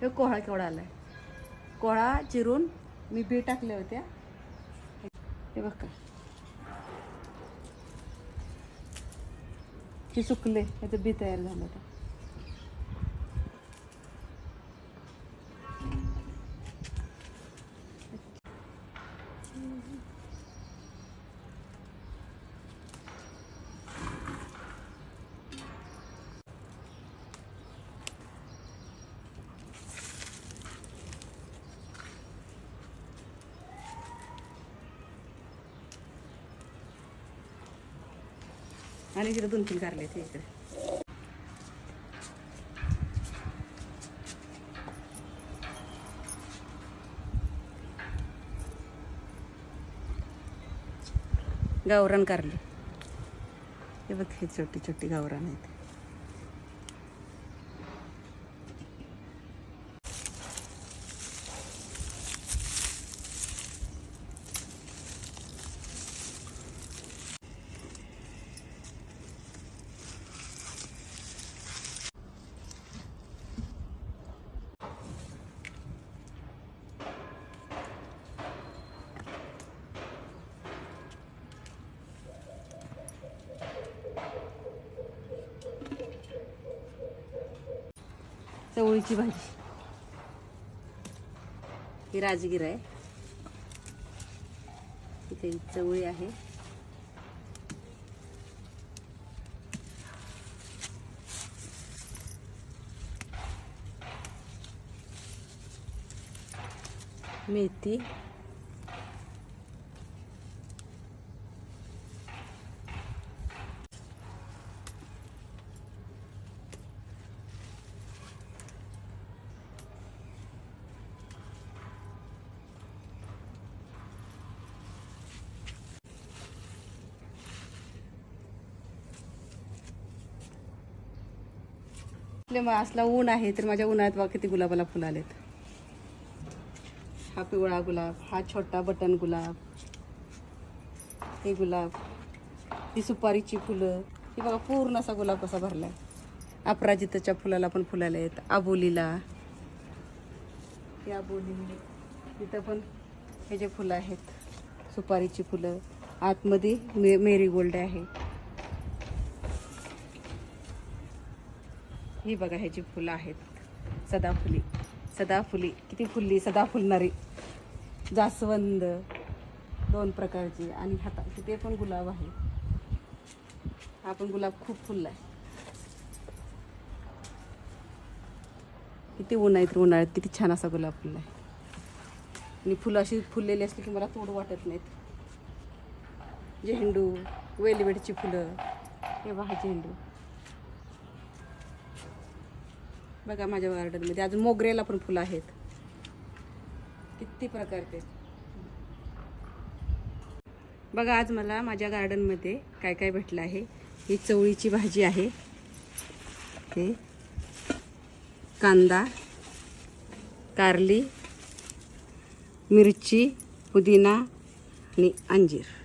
हे कोहळा केवढा आलाय? कोहळा चिरून मी बी टाकल्या होत्या. हे बघ का. हे सुकले याचं बी तयार झालं होतं आणि तिला दोन तीन कारले ते इकडे. गावरान कारले. हे बघ हे छोटी छोटी गावरान आहेत. चवळीची भाजी. ही राजगिर आहे. इथे चवळी आहे. मेथी. मग असला ऊन आहे तर माझ्या उन्हाळ्यात बघा किती गुलाबाला फुलं आलेत. हा पिवळा गुलाब हा छोटा बटन गुलाब हे गुलाब ही सुपारीची फुलं ही बघा पूर्ण असा गुलाब कसा आहे अपराजिताच्या फुलाला पण फुलाला आहेत आबोलीला. ही आबोली. इथं पण हे जे फुलं आहेत सुपारीची फुलं आतमध्ये मे मेरीगोल्ड आहे. ही बघा ह्याची फुलं आहेत. सदाफुली. सदाफुली. किती फुलली सदा फुलणारी जास्वंद. दोन प्रकारची. आणि हाता तिथे पण गुलाब आहे. हा पण गुलाब खूप फुलला आहे. किती ऊन आहेत उन्हाळ्यात किती छान असा गुलाब फुलला आहे. आणि फुलं अशी फुललेली असली की मला तोड वाटत नाहीत. झेंडू वेलवेडची फुलं. हे पहा झेंडू बघा माझ्या गार्डनमध्ये अजून मोगऱ्याला पण फुलं आहेत. किती प्रकारचे बघा आज मला माझ्या गार्डनमध्ये काय काय भेटलं आहे. ही चवळीची भाजी आहे. हे. कांदा कारली मिरची पुदिना आणि अंजीर.